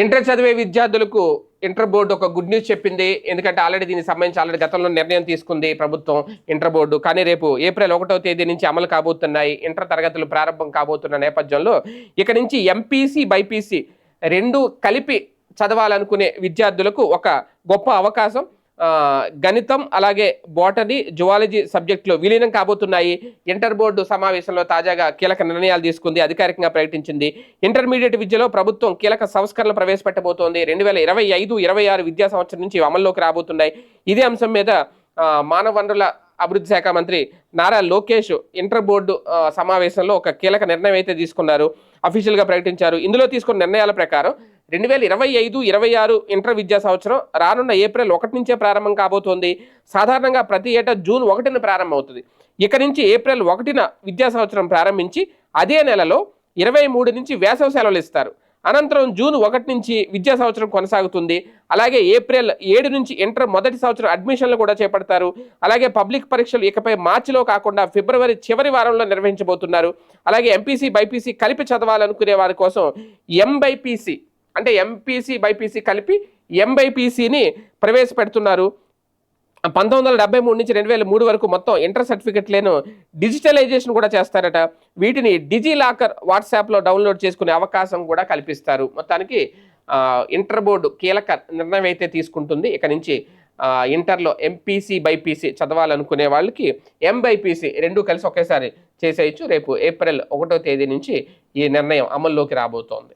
Inter చదివే విద్యార్థులకు inter board ఒక గుడ్ న్యూస్ చెప్పింది. ఎందుకంటే ఆల్రెడీ దీనికి సంబంధించి ఆల్రెడీ గతంలో నిర్ణయం తీసుకుంది ప్రభుత్వం ఇంటర్ బోర్డు. కానీ రేపు ఏప్రిల్ ఒకటో తేదీ నుంచి అమలు కాబోతున్నాయి. ఇంటర్ తరగతులు ప్రారంభం కాబోతున్న నేపథ్యంలో ఇక నుంచి ఎంపీసీ బైపీసీ రెండు కలిపి చదవాలనుకునే విద్యార్థులకు ఒక గొప్ప అవకాశం. గణితం అలాగే బోటనీ జువాలజీ సబ్జెక్టులు విలీనం కాబోతున్నాయి. ఇంటర్ బోర్డు సమావేశంలో తాజాగా కీలక నిర్ణయాలు తీసుకుంది అధికారికంగా ప్రకటించింది. ఇంటర్మీడియట్ విద్యలో ప్రభుత్వం కీలక సంస్కరణలు ప్రవేశపెట్టబోతోంది. రెండు వేల ఇరవై ఐదు ఇరవై ఆరు విద్యా సంవత్సరం నుంచి అమల్లోకి రాబోతున్నాయి. ఇదే అంశం మీద మానవ వనరుల అభివృద్ధి శాఖ మంత్రి నారా లోకేష్ ఇంటర్ బోర్డు సమావేశంలో ఒక కీలక నిర్ణయం అయితే తీసుకున్నారు. అఫీషియల్గా ప్రకటించారు. ఇందులో తీసుకున్న నిర్ణయాల ప్రకారం రెండు వేల ఇరవై ఐదు ఇరవై ఆరు ఇంటర్ విద్యా సంవత్సరం రానున్న ఏప్రిల్ ఒకటి నుంచే ప్రారంభం కాబోతోంది. సాధారణంగా ప్రతి ఏటా జూన్ ఒకటిన ప్రారంభమవుతుంది. ఇక నుంచి ఏప్రిల్ ఒకటిన విద్యా సంవత్సరం ప్రారంభించి అదే నెలలో ఇరవై మూడు నుంచి వేసవి సెలవులు ఇస్తారు. అనంతరం జూన్ ఒకటి నుంచి విద్యా సంవత్సరం కొనసాగుతుంది. అలాగే ఏప్రిల్ ఏడు నుంచి ఇంటర్ మొదటి సంవత్సరం అడ్మిషన్లు కూడా చేపడతారు. అలాగే పబ్లిక్ పరీక్షలు ఇకపై మార్చిలో కాకుండా ఫిబ్రవరి చివరి వారంలో నిర్వహించబోతున్నారు. అలాగే ఎంపీసీ బైపీసీ కలిపి చదవాలనుకునే వారి కోసం ఎంబైపీసీ అంటే ఎంపీసీ బైపీసీ కలిపి ఎంబైపీసీని ప్రవేశపెడుతున్నారు. పంతొమ్మిది వందల డెబ్బై మూడు నుంచి రెండు వేల మూడు వరకు మొత్తం ఇంటర్ సర్టిఫికెట్లను డిజిటలైజేషన్ కూడా చేస్తారట. వీటిని డిజీ లాకర్ వాట్సాప్లో డౌన్లోడ్ చేసుకునే అవకాశం కూడా కల్పిస్తారు. మొత్తానికి ఇంటర్ బోర్డు కీలక నిర్ణయం అయితే తీసుకుంటుంది. ఇక నుంచి ఇంటర్లో ఎంపీసీ బైపీసీ చదవాలనుకునే వాళ్ళకి ఎంబైపీసీ రెండు కలిసి ఒకేసారి చేసేయచ్చు. రేపు ఏప్రిల్ ఒకటో తేదీ నుంచి ఈ నిర్ణయం అమల్లోకి రాబోతోంది.